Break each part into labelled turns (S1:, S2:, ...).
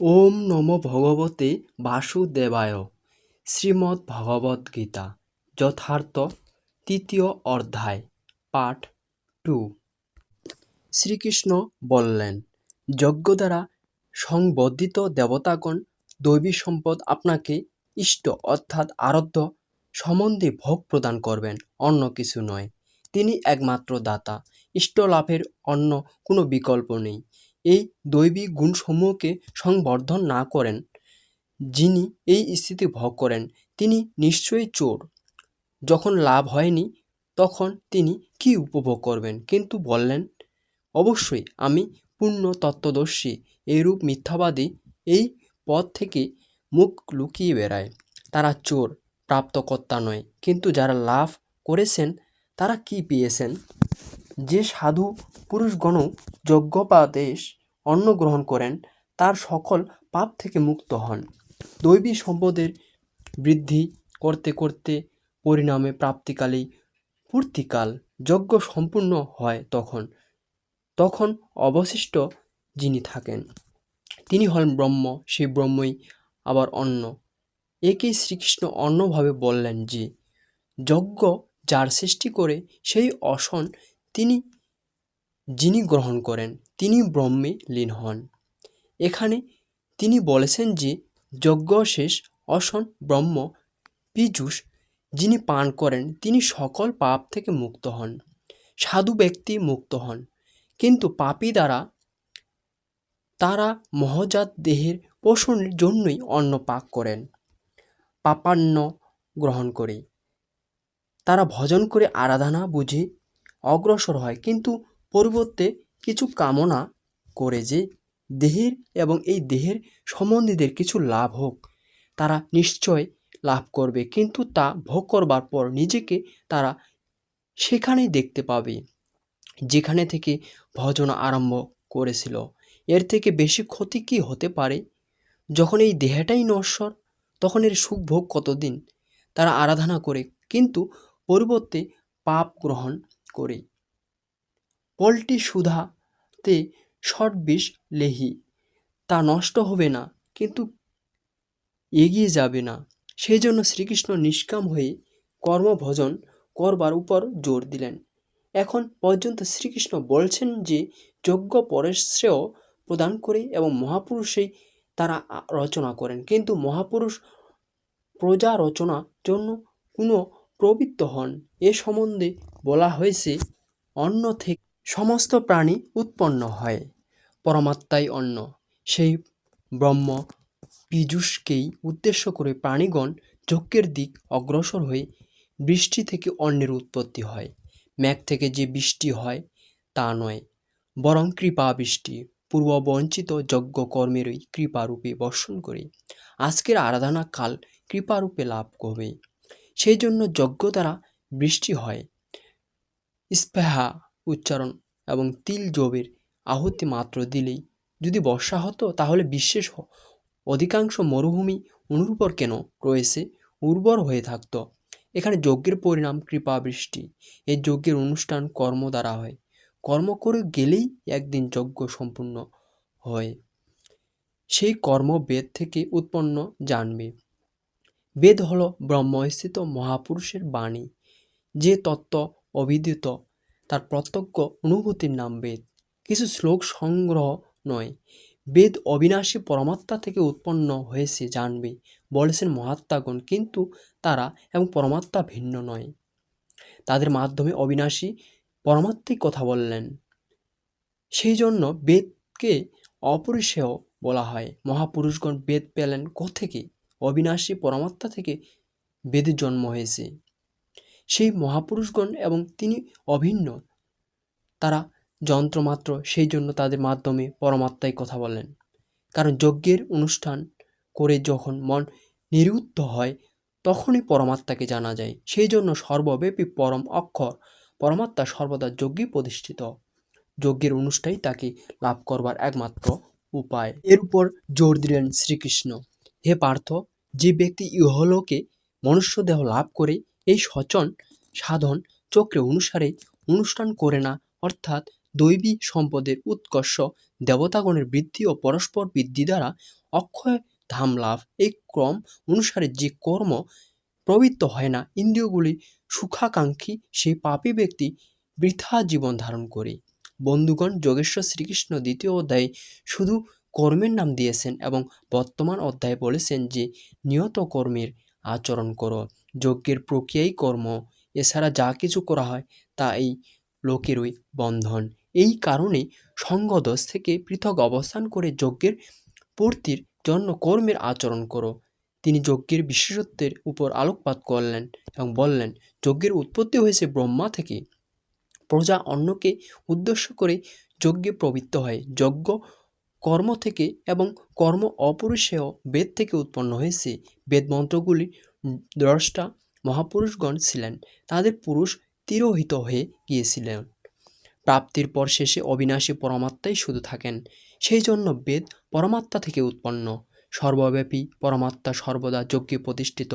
S1: ওম নমো ভগবতে বাসুদেবায়। শ্রীমদ্ ভগবদ্গীতা যথার্থ তৃতীয় অধ্যায়, পাঠ টু। শ্রীকৃষ্ণ বললেন, যজ্ঞ দ্বারা সংবর্ধিত দেবতাগণ দৈবী সম্পদ আপনাকে ইষ্ট অর্থাৎ আরাধ্য সম্বন্ধে ভোগ প্রদান করবেন, অন্য কিছু নয়। তিনি একমাত্র দাতা। ইষ্ট লাভের অন্য কোনো বিকল্প নেই। এই দৈবিক গুণসমূহকে সংবর্ধন না করেন। যিনি এই স্থিতি ভোগ করেন, তিনি নিশ্চয়ই চোর। যখন লাভ হয়নি, তখন তিনি কি উপভোগ করবেন? কিন্তু বললেন, অবশ্যই আমি পূর্ণ তত্ত্বদর্শী এইরূপ মিথ্যাবাদী এই পথ থেকে মুখ লুকিয়ে বেড়ায় তারা চোর, প্রাপ্তকর্তা নয়, কিন্তু যারা লাভ করেছেন, তারা কি পেয়েছেন? যে সাধু পুরুষগণ যজ্ঞোপাদেশ অন্ন গ্রহণ করেন, তার সকল পাপ থেকে মুক্ত হন। দৈবী সম্পদের বৃদ্ধি করতে করতে পরিণামে প্রাপ্তিকালেই পূর্তিকাল যজ্ঞ সম্পূর্ণ হয় তখন তখন অবশিষ্ট যিনি থাকেন। তিনি হলেন ব্রহ্ম, সেই ব্রহ্মই আবার অন্ন। একেই শ্রীকৃষ্ণ অন্যভাবে বললেন যে, যজ্ঞ যার সৃষ্টি করে সেই অসন তিনি যিনি গ্রহণ করেন তিনি ব্রহ্মে লীন হন। এখানে তিনি বলেছেন যে, যজ্ঞ শেষ, অসন, ব্রহ্ম, পীযুষ যিনি পান করেন, তিনি সকল পাপ থেকে মুক্ত হন। সাধু ব্যক্তি মুক্ত হন। কিন্তু পাপী দ্বারা তারা মহজাত দেহের পোষণের জন্যই অন্ন পাক করেন, পাপান্ন গ্রহণ করে। তারা ভজন করে আরাধনা বুঝে অগ্রসর হয়। কিন্তু পরিবর্তে কিছু কামনা করে যে দেহের এবং এই দেহের সম্বন্ধীদের কিছু লাভ হোক। তারা নিশ্চয় লাভ করবে, কিন্তু তা ভোগ করবার পর নিজেকে তারা সেখানেই দেখতে পাবে, যেখানে থেকে ভজন আরম্ভ করেছিল। এর থেকে বেশি ক্ষতি কি হতে পারে? যখন এই দেহটাই নশ্বর, তখন এর সুখ ভোগ কতদিন? তারা আরাধনা করে, কিন্তু পরিবর্তে পাপ গ্রহণ করে। পোলট্রি সুধাতে শর্ট বিষ লেহি। তা নষ্ট হবে না, কিন্তু এগিয়ে যাবে না। সেই জন্য শ্রীকৃষ্ণ নিষ্কাম হয়ে কর্মভজন করবার উপর জোর দিলেন। এখন পর্যন্ত শ্রীকৃষ্ণ বলছেন যে, যজ্ঞ পরের শ্রেয় প্রদান করে এবং মহাপুরুষেই তারা রচনা করেন। কিন্তু মহাপুরুষ প্রজা রচনার জন্য কোনো প্রবৃত্ত হন। এ সম্বন্ধে বলা হয়েছে, অন্য থেকে সমস্ত প্রাণী উৎপন্ন হয়। পরমাত্মাই অন্ন সেই ব্রহ্ম পীযুষকেই উদ্দেশ্য করে প্রাণীগণ যজ্ঞের দিক অগ্রসর হয়ে বৃষ্টি থেকে অন্নের উৎপত্তি হয়। মেঘ থেকে যে বৃষ্টি হয়, তা নয়, বরং কৃপা বৃষ্টি। পূর্ববঞ্চিত যজ্ঞ কর্মেরই কৃপারূপে বর্ষণ করে। আজকের আরাধনা কাল কৃপারূপে লাভ করবে সেই জন্য যজ্ঞ দ্বারা বৃষ্টি হয়। স্পেহা উচ্চারণ এবং তিল জবের আহুতি মাত্র দিলেই যদি বর্ষা হতো, তাহলে বিশ্বের অধিকাংশ মরুভূমি অনুর্বর কেন রয়েছে উর্বর হয়ে থাকতো। এখানে যজ্ঞের পরিণাম কৃপা বৃষ্টি। এই যজ্ঞের অনুষ্ঠান কর্ম দ্বারা হয়। কর্ম করে গেলেই একদিন যজ্ঞ সম্পূর্ণ হয়। সেই কর্ম বেদ থেকে উৎপন্ন জানবে। বেদ হল ব্রহ্মস্থিত মহাপুরুষের বাণী। যে তত্ত্ব অভিদিত তার প্রত্যক্ষ অনুভূতির নাম বেদ। কিছু শ্লোক সংগ্রহ নয়। বেদ অবিনাশী পরমাত্মা থেকে উৎপন্ন হয়েছে, জানবে, বলেছেন মহাত্মাগণ, কিন্তু তারা এবং পরমাত্মা ভিন্ন নয়। তাদের মাধ্যমে অবিনাশী পরমাত্মিক কথা বললেন। সেই জন্য বেদকে অপরিসেয় বলা হয়। মহাপুরুষগণ বেদ পেলেন কোথেকে? অবিনাশী পরমাত্মা থেকে বেদের জন্ম হয়েছে। সেই মহাপুরুষগণ এবং তিনি অভিন্ন। তারা যন্ত্রমাত্র সেই জন্য তাদের মাধ্যমে পরমাত্মায় কথা বলেন। কারণ যজ্ঞের অনুষ্ঠান করে যখন মন নিরুদ্ধ হয়, তখনই পরমাত্মাকে জানা যায়। সেই জন্য সর্বব্যাপী পরম অক্ষর, পরমাত্মা সর্বদা যজ্ঞে প্রতিষ্ঠিত। যজ্ঞের অনুষ্ঠানই তাকে লাভ করবার একমাত্র উপায়। এর উপর জোর দিলেন শ্রীকৃষ্ণ। হে পার্থ, যে ব্যক্তি ইহলোকে মনুষ্য দেহ লাভ করে এই সচন সাধন চক্রে অনুসারে অনুষ্ঠান করে না, অর্থাৎ দৈবী সম্পদের উৎকর্ষ দেবতাগণের বৃদ্ধি ও পরস্পর বৃদ্ধি দ্বারা অক্ষয় ধাম লাভ। এই ক্রম অনুসারে যে কর্ম প্রবৃত্ত হয় না, ইন্দ্রিয়গুলি সুখাকাঙ্ক্ষী সেই পাপী ব্যক্তি বৃথা জীবন ধারণ করে। বন্ধুগণ, যোগেশ্বর শ্রীকৃষ্ণ দ্বিতীয় অধ্যায়ে শুধু কর্মের নাম দিয়েছেন এবং বর্তমান অধ্যায়ে বলেছেন যে, নিয়ত কর্মের আচরণ করো। যজ্ঞের প্রক্রিয়াই কর্ম। এছাড়া যা কিছু করা হয় তা এই লোকেরই বন্ধন। এই কারণে সঙ্গদোষ থেকে পৃথক অবস্থান করে যজ্ঞের পূর্তির জন্য কর্মের আচরণ করো। তিনি যজ্ঞের বিশেষত্বের উপর আলোকপাত করলেন এবং বললেন, যজ্ঞের উৎপত্তি হয়েছে ব্রহ্মা থেকে। প্রজা অন্যকে উদ্দেশ্য করে যজ্ঞে প্রবৃত্ত হয়। যজ্ঞ কর্ম থেকে এবং কর্ম অপরিসেয় বেদ থেকে উৎপন্ন হয়েছে। বেদ মন্ত্রগুলি দ্রষ্টা মহাপুরুষগণ ছিলেন। তাদের পুরুষ তিরোহিত হয়ে গিয়েছিলেন। প্রাপ্তির পর শেষে অবিনাশী পরমাত্মাই শুধু থাকেন। সেই জন্য বেদ পরমাত্মা থেকে উৎপন্ন। সর্বব্যাপী পরমাত্মা সর্বদা যজ্ঞে প্রতিষ্ঠিত।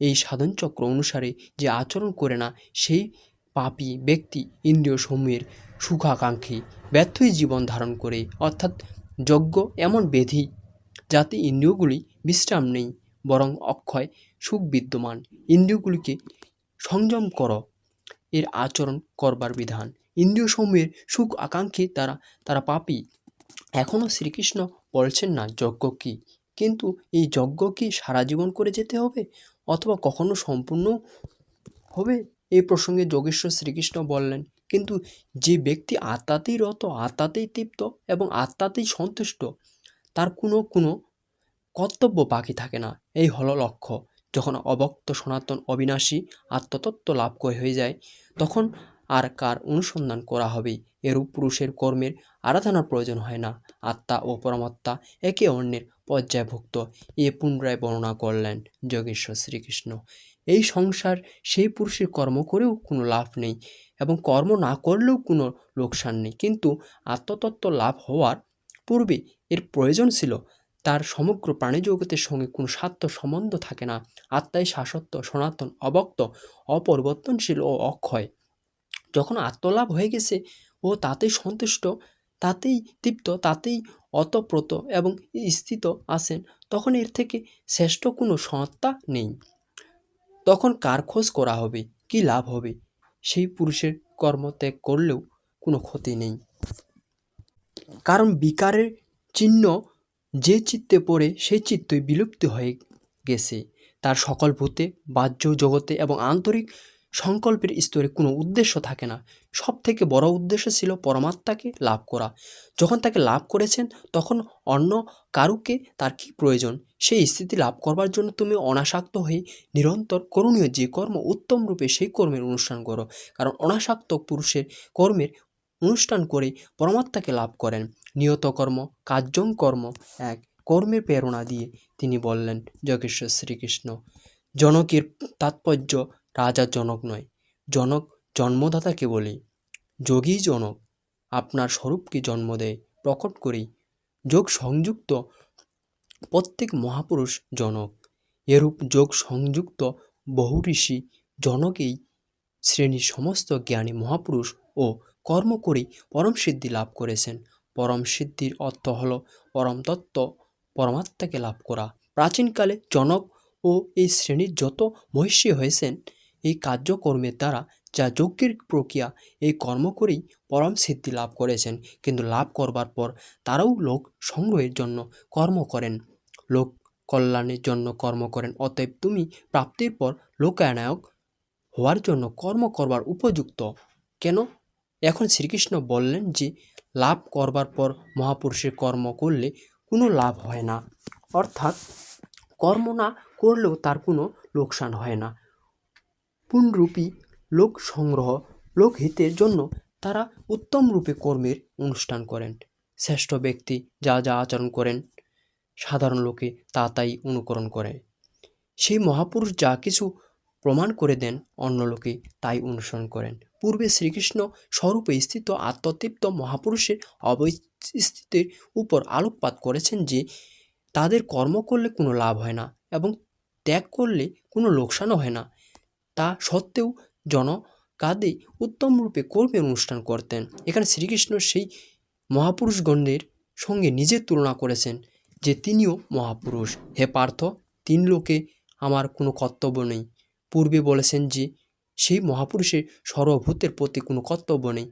S1: এই সাধন চক্র অনুসারে যে আচরণ করে না, সেই পাপী ব্যক্তি ইন্দ্রিয় সমূহের সুখাকাঙ্ক্ষী, ব্যর্থই জীবন ধারণ করে। অর্থাৎ যজ্ঞ এমন বেধি, যাতে ইন্দ্রিয়গুলি বিশ্রাম নেই, বরং অক্ষয় সুখ বিদ্যমান। ইন্দ্রিয়গুলিকে সংযম করো। এর আচরণ করবার বিধান। ইন্দ্রিয় সমূহের সুখ আকাঙ্ক্ষী তারা তারা পাপী। এখনও শ্রীকৃষ্ণ বলছেন না, যজ্ঞ কী? কিন্তু এই যজ্ঞ কি সারা জীবন করে যেতে হবে? অথবা কখনো সম্পূর্ণ হবে? এই প্রসঙ্গে যোগেশ্বর শ্রীকৃষ্ণ বললেন, কিন্তু যে ব্যক্তি আত্মাতেই রত, আত্মাতেই তৃপ্ত এবং আত্মাতেই সন্তুষ্ট, তার কোনো কোনো কর্তব্য বাকি থাকে না। এই হলো লক্ষ্য। যখন অবক্ত সনাতন অবিনাশী আত্মতত্ত্ব লাভ করে হয়ে যায়, তখন আর কার অনুসন্ধান করা হবে? এরূপ পুরুষের কর্মের আরাধনার প্রয়োজন হয় না। আত্মা ও পরমাত্মা একে অন্যের পর্যায়ভুক্ত। এ পুনরায় বর্ণনা করলেন যোগেশ্বর শ্রীকৃষ্ণ। এই সংসার সেই পুরুষের কর্ম করেও কোনো লাভ নেই এবং কর্ম না করলেও কোনো লোকসান নেই। কিন্তু আত্মতত্ত্ব লাভ হওয়ার পূর্বে এর প্রয়োজন ছিল তার সমগ্র প্রাণীজগতের সঙ্গে কোনো স্বার্থ সম্বন্ধ থাকে না। আত্মাই শাশ্বত, সনাতন অবক্ত অপরিবর্তনশীল ও অক্ষয়। যখন আত্মলাভ হয়ে গেছে ও তাতেই সন্তুষ্ট, তাতেই তৃপ্ত, তাতেই অতপ্রত এবং স্থিত আছেন, তখন এর থেকে শ্রেষ্ঠ কোনো সত্তা নেই। তখন কার খোঁজ করা হবে? কি লাভ হবে? সেই পুরুষের কর্ম ত্যাগ করলেও কোনো ক্ষতি নেই। কারণ বিকারের চিহ্ন যে চিত্তে পড়ে সেই চিত্তই বিলুপ্ত হয়ে গেছে। তার সকল ভূতে, বাহ্য জগতে এবং আন্তরিক সংকল্পের স্তরে কোনো উদ্দেশ্য থাকে না। সব থেকে বড় উদ্দেশ্য ছিল পরমাত্মাকে লাভ করা। যখন তাকে লাভ করেছেন, তখন অন্য কারুকে তার কি প্রয়োজন? সেই স্থিতি লাভ করবার জন্য তুমি অনাসক্ত হয়ে নিরন্তর করণীয় যে কর্ম উত্তম রূপে সেই কর্মের অনুষ্ঠান করো। কারণ অনাসক্ত পুরুষের কর্মের অনুষ্ঠান করে পরমাত্মাকে লাভ করেন। নিয়ত কর্ম, কার্যং কর্ম এক কর্মের প্রেরণা দিয়ে তিনি বললেন যোগেশ্বর শ্রীকৃষ্ণ, জনকের তাৎপর্য রাজা জনক নয়, জনক জন্মদাতাকে বলি। যোগী জনক, আপনার স্বরূপকে জন্ম দেয়, প্রকট করি। যোগ সংযুক্ত প্রত্যেক মহাপুরুষ জনক, এরূপ যোগ সংযুক্ত বহু ঋষি জনকেই শ্রেণির সমস্ত জ্ঞানী মহাপুরুষ ও কর্ম করেই পরম সিদ্ধি লাভ করেছেন। পরম সিদ্ধির অর্থ হল পরম তত্ত্ব পরমাত্মাকে লাভ করা। প্রাচীনকালে জনক ও এই শ্রেণির যত মহিষী হয়েছেন, এই কার্যকর্মের দ্বারা যা যজ্ঞের প্রক্রিয়া, এই কর্ম করেই পরম সিদ্ধি লাভ করেছেন। কিন্তু লাভ করবার পর তারাও লোক সংগ্রহের জন্য কর্ম করেন। লোক কল্যাণের জন্য কর্ম করেন। অতএব তুমি প্রাপ্তির পর লোকায়নায়ক হওয়ার জন্য কর্ম করবার উপযুক্ত। কেন? এখন শ্রীকৃষ্ণ বললেন যে, লাভ করবার পর মহাপুরুষের কর্ম করলে কোনো লাভ হয় না। অর্থাৎ কর্ম না করলেও তার কোনো লোকসান হয় না। পূর্ণরূপী লোক সংগ্রহ লোকহিতের জন্য তারা উত্তম রূপে কর্মের অনুষ্ঠান করেন। শ্রেষ্ঠ ব্যক্তি যা যা আচরণ করেন, সাধারণ লোকে তা তাই অনুকরণ করে। সেই মহাপুরুষ যা কিছু প্রমাণ করে দেন, অন্য লোকে তাই অনুসরণ করেন। পূর্বে শ্রীকৃষ্ণ স্বরূপে স্থিত আত্মতৃপ্ত মহাপুরুষের অবস্থিতির উপর আলোকপাত করেছেন যে, তাদের কর্ম করলে কোনো লাভ হয় না এবং ত্যাগ করলে কোনো লোকসানও হয় না। তা সত্ত্বেও জন জনকাদে উত্তম রূপে কর্মের অনুষ্ঠান করতেন। এখানে শ্রীকৃষ্ণ সেই মহাপুরুষগণের সঙ্গে নিজের তুলনা করেছেন যে, তিনিও মহাপুরুষ। হে পার্থ, তিন লোকে আমার কোনো কর্তব্য নেই। পূর্বে বলেছেন যে সেই মহাপুরুষের সর্বভূতের প্রতি কোনো কর্তব্য নেই।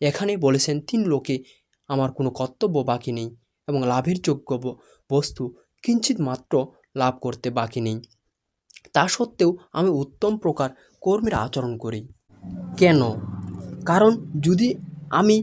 S1: এখানে বলেছেন, তিন লোকে আমার কোনো কর্তব্য বাকি নেই এবং লাভের যোগ্য বস্তু কিঞ্চিত মাত্র লাভ করতে বাকি নেই। তা সত্ত্বেও আমি উত্তম প্রকার কর্মের আচরণ করি। কেন? কারণ যদি আমি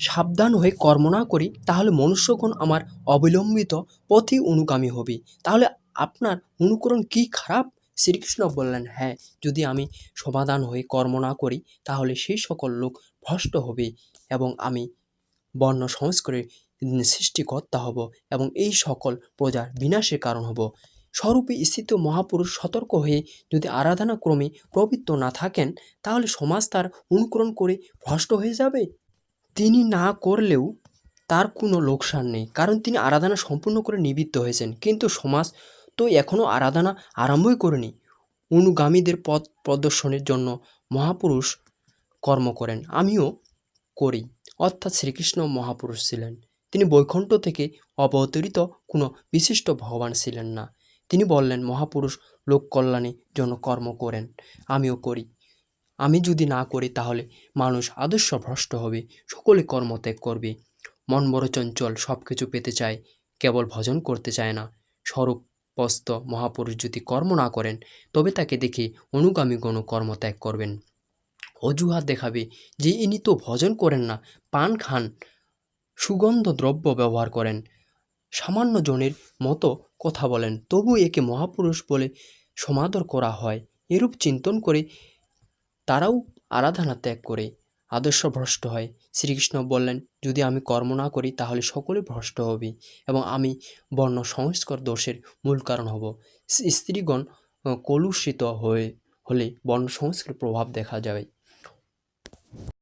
S1: সাবধান হয়ে কর্ম না করি, তাহলে মনুষ্যগণ আমার অবিলম্বিত পথেই অনুগামী হবে। তাহলে আপনার অনুকরণ কি খারাপ? শ্রীকৃষ্ণ বললেন হ্যাঁ যদি আমি সমাধান হয়ে কর্ম না করি, তাহলে সেই সকল লোক ভ্রষ্ট হবে এবং আমি বর্ণ সংস্কারের সৃষ্টিকর্তা হব এবং এই সকল প্রজার বিনাশের কারণ হব। স্বরূপে স্থিত মহাপুরুষ সতর্ক হয়ে যদি আরাধনা ক্রমে প্রবৃত্ত না থাকেন, তাহলে সমাজ তার অনুকরণ করে ভ্রষ্ট হয়ে যাবে। তিনি না করলেও তার কোনো লোকসান নেই, কারণ তিনি আরাধনা সম্পূর্ণ করে নিবৃত্ত হয়েছেন। কিন্তু সমাজ তো এখনও আরাধনা আরম্ভই করেনি। অনুগামীদের পথ প্রদর্শনের জন্য মহাপুরুষ কর্ম করেন। আমিও করি। অর্থাৎ শ্রীকৃষ্ণ মহাপুরুষ ছিলেন। তিনি বৈকুণ্ঠ থেকে অবতরিত কোনো বিশিষ্ট ভগবান ছিলেন না। তিনি বললেন, মহাপুরুষ লোক কল্যাণের জন্য কর্ম করেন, আমিও করি। আমি যদি না করি তাহলে মানুষ আদর্শ ভ্রষ্ট হবে, সকলে কর্মত্যাগ করবে। মন বড় চঞ্চল সব কিছু পেতে চায়, কেবল ভজন করতে চায় না। স্বরূপস্ত মহাপুরুষ যদি কর্ম না করেন, তবে তাকে দেখে অনুগামীগণ কর্মত্যাগ করবেন। অজুহাত দেখাবে যে ইনি তো ভজন করেন না, পান খান সুগন্ধ দ্রব্য ব্যবহার করেন। সামান্য জনের মতো কথা বলেন, তবু একে মহাপুরুষ বলে সমাদর করা হয়। এরূপ চিন্তন করে তারাও আরাধনা ত্যাগ করে, আদর্শ ভ্রষ্ট হয়। শ্রীকৃষ্ণ বললেন, যদি আমি কর্ম না করি, তাহলে সকলে ভ্রষ্ট হবে এবং আমি বর্ণ সংস্কার দোষের মূল কারণ হব। স্ত্রীগণ কলুষিত হয়ে, হলে বর্ণ সংস্কার প্রভাব দেখা যাবে।